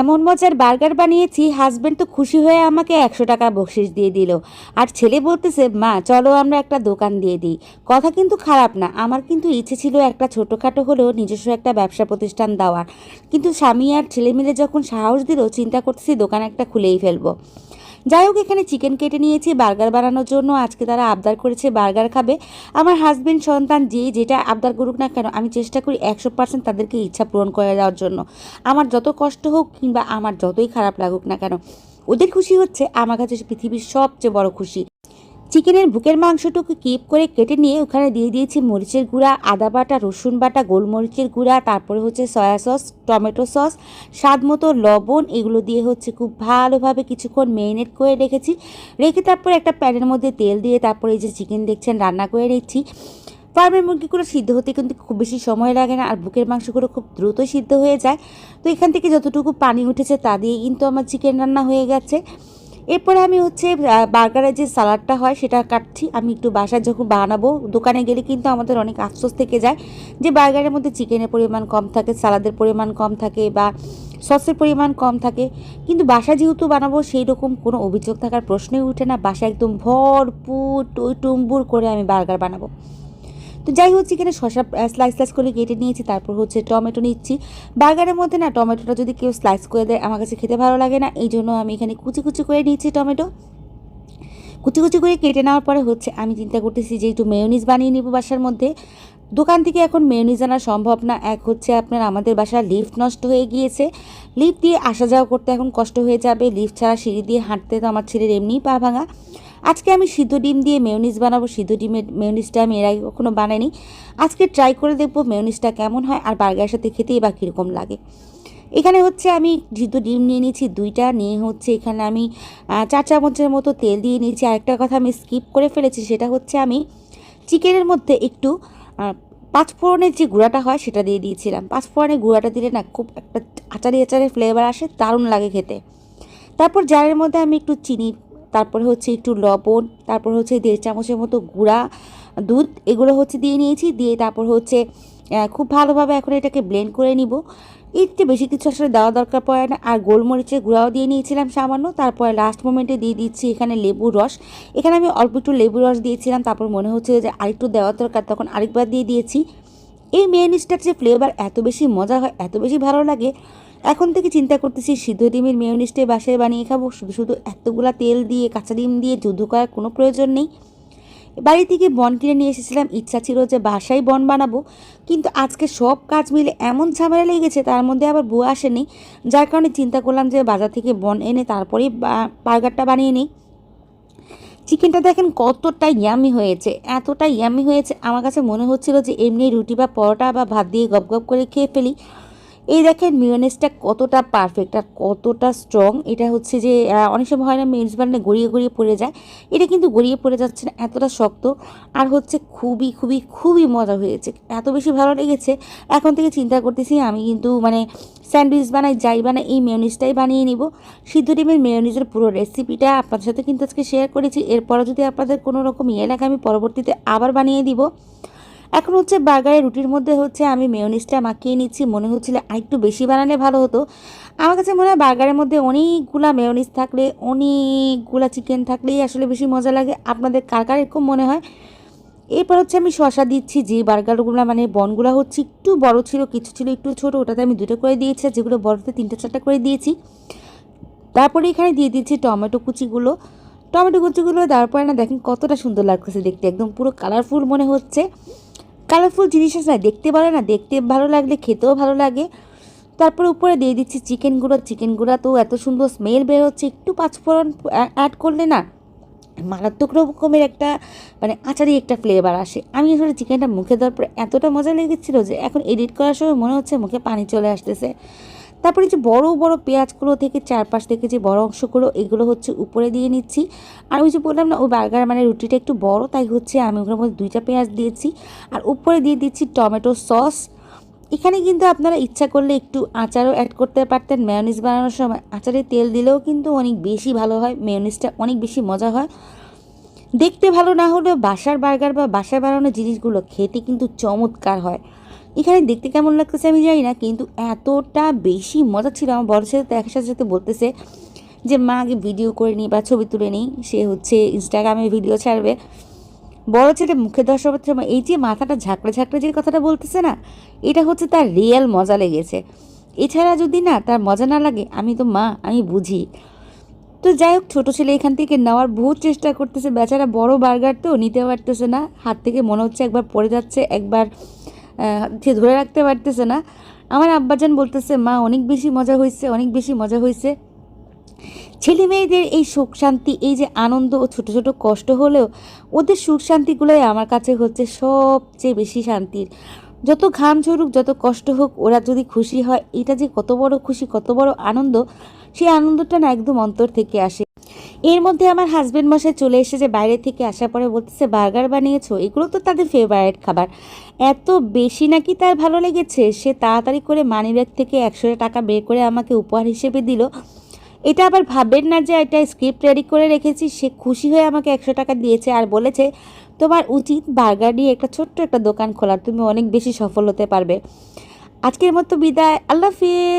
এমন মজার বার্গার বানিয়েছি হাজব্যান্ড তো খুশি হয়ে আমাকে একশো টাকা বকশিস দিয়ে দিল। আর ছেলে বলতেছে, মা, চলো আমরা একটা দোকান দিয়ে দিই। কথা কিন্তু খারাপ না, আমার কিন্তু ইচ্ছে ছিল একটা ছোটোখাটো হলেও নিজস্ব একটা ব্যবসা প্রতিষ্ঠান দেওয়ার। কিন্তু স্বামী আর ছেলে মিলে যখন সাহস দিল, চিন্তা করতেছি দোকান একটা খুলেই ফেলব। যাই হোক, এখানে চিকেন কেটে নিয়েছি বার্গার বানানোর জন্য। আজকে তারা আবদার করেছে বার্গার খাবে। আমার হাজব্যান্ড সন্তান যে যেটা আবদার করুক না কেন, আমি চেষ্টা করি একশো পার্সেন্ট তাদেরকে ইচ্ছা পূরণ করে দেওয়ার জন্য। আমার যত কষ্ট হোক কিংবা আমার যতই খারাপ লাগুক না কেন, ওদের খুশি হচ্ছে, আমার কাছে পৃথিবীর সবচেয়ে বড় খুশি। চিকেনের বুকের মাংসটুকু কিপ করে কেটে নিয়ে ওখানে দিয়ে দিয়েছি মরিচের গুঁড়া, আদা বাটা, রসুন বাটা, গোলমরিচের গুঁড়া, তারপরে হচ্ছে সয়া সস টমেটো সস স্বাদ মতো লবণ, এগুলো দিয়ে হচ্ছে খুব ভালোভাবে কিছুক্ষণ মেরিনেট করে রেখেছি। রেখে তারপরে একটা প্যানের মধ্যে তেল দিয়ে তারপরে এই যে চিকেন দেখছেন রান্না করে নিচ্ছি। ফার্মের মুরগিগুলো সিদ্ধ হতে কিন্তু খুব বেশি সময় লাগে না আর বুকের মাংসগুলো খুব দ্রুত সিদ্ধ হয়ে যায়। তো এখান থেকে যতটুকু পানি উঠেছে তা দিয়ে কিন্তু আমার চিকেন রান্না হয়ে গেছে। এরপরে আমি হচ্ছে বার্গারের যে সালাডটা হয় সেটা কাটছি। আমি একটু বাসায় যখন বানাবো, দোকানে গেলে কিন্তু আমাদের অনেক আফসোস থেকে যায় যে বার্গারের মধ্যে চিকেনের পরিমাণ কম থাকে, সালাদের পরিমাণ কম থাকে বা সসের পরিমাণ কম থাকে। কিন্তু বাসা যেহেতু বানাবো সেই রকম কোনো অভিযোগ থাকার প্রশ্নই উঠে না। বাসা একদম ভরপুর টই টুম্বুর করে আমি বার্গার বানাবো। তো যাই হচ্ছে এখানে শশা স্লাইস স্লাইস করে কেটে নিয়েছি, তারপর হচ্ছে টমেটো নিচ্ছি। বার্গারের মধ্যে না, টমেটোটা যদি কেউ স্লাইস করে দেয়, আমার কাছে খেতে ভালো লাগে না এই জন্য আমি এখানে কুচি কুচি করে নিচ্ছি টমেটো। কুচি কুচি করে কেটে নেওয়ার পরে হচ্ছে আমি চিন্তা করতেছি যে একটু মেয়নিজ বানিয়ে নিব বাসার মধ্যে। দোকান থেকে এখন মেয়নিজ আনা সম্ভব না, এক হচ্ছে আপনার আমাদের বাসার লিফট নষ্ট হয়ে গিয়েছে। লিফট দিয়ে আসা যাওয়া করতে এখন কষ্ট হয়ে যাবে লিফট ছাড়া সিঁড়ি দিয়ে হাঁটতে তো আমার ছেলের এমনিই পা ভাঙা। আজকে আমি সিদ্ধ ডিম দিয়ে মেয়নিজ বানাবো। সিদ্ধ ডিমের মেয়নিজটা আমি এর আগে কখনো বানাইনি। আজকে ট্রাই করে দেখব মেয়নিজটা কেমন হয় আর বার্গারের সাথে খেতেই বা কীরকম লাগে। এখানে হচ্ছে আমি সিদ্ধ ডিম নিয়ে নিয়েছি দুইটা। নিয়ে হচ্ছে এখানে আমি চার চামচের মতো তেল দিয়ে নিয়েছি। আরেকটা কথা আমি স্কিপ করে ফেলেছি, সেটা হচ্ছে আমি চিকেনের মধ্যে একটু পাঁচফোড়নের যে গুঁড়াটা হয় সেটা দিয়ে দিয়েছিলাম। পাঁচফোড়নের গুঁড়াটা দিলে না খুব একটা আচারি আচারি ফ্লেভার আসে, দারুণ লাগে খেতে। তারপর জারের মধ্যে আমি একটু চিনি তারপরে হচ্ছে একটু লবণ, তারপর হচ্ছে দেড় চামচের মতো গুঁড়া, দুধ, এগুলো হচ্ছে দিয়ে নিয়েছি, দিয়ে তারপর হচ্ছে খুব ভালোভাবে এখন এটাকে ব্লেন্ড করে নিব। একটু বেশি কিছু আসলে দেওয়া দরকার পড়ে না। আর গোলমরিচের গুঁড়াও দিয়ে নিয়েছিলাম সামান্য, তারপরে লাস্ট মোমেন্টে দিয়ে দিচ্ছি এখানে লেবুর রস। এখানে আমি অল্প একটু লেবুর রস দিয়েছিলাম, তারপর মনে হচ্ছে যে আরেকটু দেওয়া দরকার, তখন আরেকবার দিয়ে দিয়েছি। এই মেয়নিজটার যে ফ্লেভার এত বেশি মজা হয়, এত বেশি ভালো লাগে এখন থেকে চিন্তা করতেছি, সিদ্ধ ডিমের মেয়নিজটাই বাসায় বানিয়ে খাব। শুধু শুধু এতগুলা তেল দিয়ে, কাঁচা ডিম দিয়ে, যুদ্ধ করার কোনো প্রয়োজন নেই। বাড়ি থেকে বন কিনে নিয়ে এসেছিলাম। ইচ্ছা ছিল যে বাসায় বন বানাবো। কিন্তু আজকে সব কাজ মিলে এমন ঝামেলা লেগেছে, তার মধ্যে আবার বুয়া আসেনি। যার কারণে চিন্তা করলাম যে বাজার থেকে বন এনে তারপরেই বার্গারটা বানিয়ে নিই। চিকেনটা দেখেন কতটা ইয়ামি হয়েছে, এতটা ইয়ামি হয়েছে। আমার কাছে মনে হচ্ছিল যে এমনি রুটি বা পরোটা বা ভাত দিয়ে গপ গপ করে খেয়ে ফেলি। এই দেখেন মিওনেসটা কতটা পারফেক্ট আর কতটা স্ট্রং এটা হচ্ছে যে অনেক সময় হয় না মিওনেস বানালে গড়িয়ে গড়িয়ে পড়ে যায়। এটা কিন্তু গড়িয়ে পড়ে যাচ্ছে না, এতটা শক্ত। আর হচ্ছে খুবই খুবই খুবই মজা হয়েছে। এত বেশি ভালো লেগেছে। এখন থেকে চিন্তা করতেছি, আমি কিন্তু মানে স্যান্ডউইচ বানাই, যাই বানাই, এই মেয়নিজটাই বানিয়ে নিব। সিদ্ধ ডিমের মেয়নিজের পুরো রেসিপিটা আপনাদের সাথে কিন্তু আজকে শেয়ার করেছি। এরপরে যদি আপনাদের কোনো রকম ইয়ে লাগে, আমি পরবর্তীতে আবার বানিয়ে দিব। এখন হচ্ছে বার্গারের রুটির মধ্যে হচ্ছে আমি মেয়নিজটা মাখিয়ে নিচ্ছি। মনে হচ্ছিল আরেকটু বেশি বানালে ভালো হতো। আমার কাছে মনে হয় বার্গারের মধ্যে অনেকগুলা মেয়নিজ থাকলে, অনেকগুলা চিকেন থাকলেই আসলে বেশি মজা লাগে। আপনাদের কার কার এরকম মনে হয়? এরপর হচ্ছে আমি শশা দিচ্ছি, যে বার্গারগুলো মানে বনগুলো হচ্ছে একটু বড় ছিল, কিছু ছিল একটু ছোট, ওটাতে আমি দুটো করে দিয়েছি, যেগুলো বড়তে তিনটা চারটা করে দিয়েছি। তারপরে এখানে দিয়ে দিচ্ছি টমেটো কুচিগুলো। টমেটো কুচিগুলো দেওয়ার পরে না দেখেন কতটা সুন্দর লাগতেছে দেখতে, একদম পুরো কালারফুল মনে হচ্ছে। কালারফুল জিনিস আছে না, দেখতে ভালো না, দেখতে ভালো লাগলে খেতেও ভালো লাগে। তারপর উপরে দিয়ে দিচ্ছি চিকেন গুঁড়ো, চিকেন গুঁড়া তো এত সুন্দর স্মেল বেরোচ্ছে একটু পাঁচফোড়ন অ্যাড করলে না মারাত্মক রকমের একটা মানে আচারি একটা ফ্লেভার আসে। আমি আসলে চিকেনটা মুখে দেওয়ার পরে এতটা মজা লেগেছিলো যে এখন এডিট করার সময় মনে হচ্ছে মুখে পানি চলে আসতেছে। তারপরে যে বড় বড় পেঁয়াজগুলো থেকে চারপাশ থেকে যে বড় অংশগুলো, এগুলো হচ্ছে উপরে দিয়ে নিচ্ছি। আর ওই যে বললাম না, ওই বার্গার মানে রুটিটা একটু বড়, তাই হচ্ছে আমি ওগুলোর মধ্যে দুইটা পেঁয়াজ দিয়েছি। আর উপরে দিয়ে দিচ্ছি টমেটো সস। এখানে কিন্তু আপনারা ইচ্ছা করলে একটু আচারও অ্যাড করতে পারতেন মেয়নিজ বানানোর সময়। আচারে তেল দিলেও কিন্তু অনেক বেশি ভালো হয় মেয়নিজটা অনেক বেশি মজা হয়। দেখতে ভালো না হলেও বাসার বার্গার বা বাসায় বানানো জিনিসগুলো খেতে কিন্তু চমৎকার হয়। এখানে দেখতে কেমন লাগতেছে আমি জানি না, কিন্তু এতটা বেশি মজা ছিল আমার বড় ছেলে তো একসাথে সাথে বলতেছে যে, মা, আগে ভিডিও করে নিই বা ছবি তুলে নিই সে হচ্ছে ইনস্টাগ্রামে ভিডিও ছাড়বে। বড় ছেলে মুখে দর্শকের সময় এই যে মাথাটা ঝাঁকড়ে ঝাঁকড়ে যে কথাটা বলতেছে না, এটা হচ্ছে তার রিয়েল মজা লেগেছে। এছাড়া যদি না তার মজা না লাগে, আমি তো মা, আমি বুঝি। তো যাই হোক, ছোটো ছেলে এখান থেকে নেওয়ার বহুত চেষ্টা করতেছে। বেচারা বড় বার্গার তো নিতে পারতেছে না। হাত থেকে মনে হচ্ছে একবার পড়ে যাচ্ছে, একবার সে ধরে রাখতে পারতেছে না। আমার আব্বাজান বলতেছে, মা, অনেক বেশি মজা হয়েছে অনেক বেশি মজা হয়েছে ছেলে মেয়েদের এই সুখ শান্তি, এই যে আনন্দ ও ছোটো ছোটো কষ্ট হলেও ওদের সুখ শান্তিগুলোই আমার কাছে হচ্ছে সবচেয়ে বেশি শান্তির। যত ঘাম ঝরুক, যত কষ্ট হোক, ওরা যদি খুশি হয়, এটা যে কত বড় খুশি, কত বড় আনন্দ, সেই আনন্দটা না একদম অন্তর থেকে আসে। এর মধ্যে আমার হাজবেন্ড মশাই চলে এসেছে বাইরে থেকে আসার পরে বলতেছে বার্গার বানিয়েছো? এগুলো তো তাদের ফেভারিট খাবার। এত বেশি নাকি তার ভালো লেগেছে, সে তাড়াতাড়ি করে মানিব্যাগ থেকে একশো টাকা বের করে আমাকে উপহার হিসেবে দিল। এটা আবার ভাববেন না যে এটা স্ক্রিপ্ট রেডি করে রেখেছি, সে খুশি হয়ে আমাকে একশো টাকা দিয়েছে আর বলেছে, তোমার উচিত বার্গার নিয়ে একটা ছোট্ট একটা দোকান খোলার, তুমি অনেক বেশি সফল হতে পারবে। আজকের মতো বিদায়, আল্লাহ হাফিজ।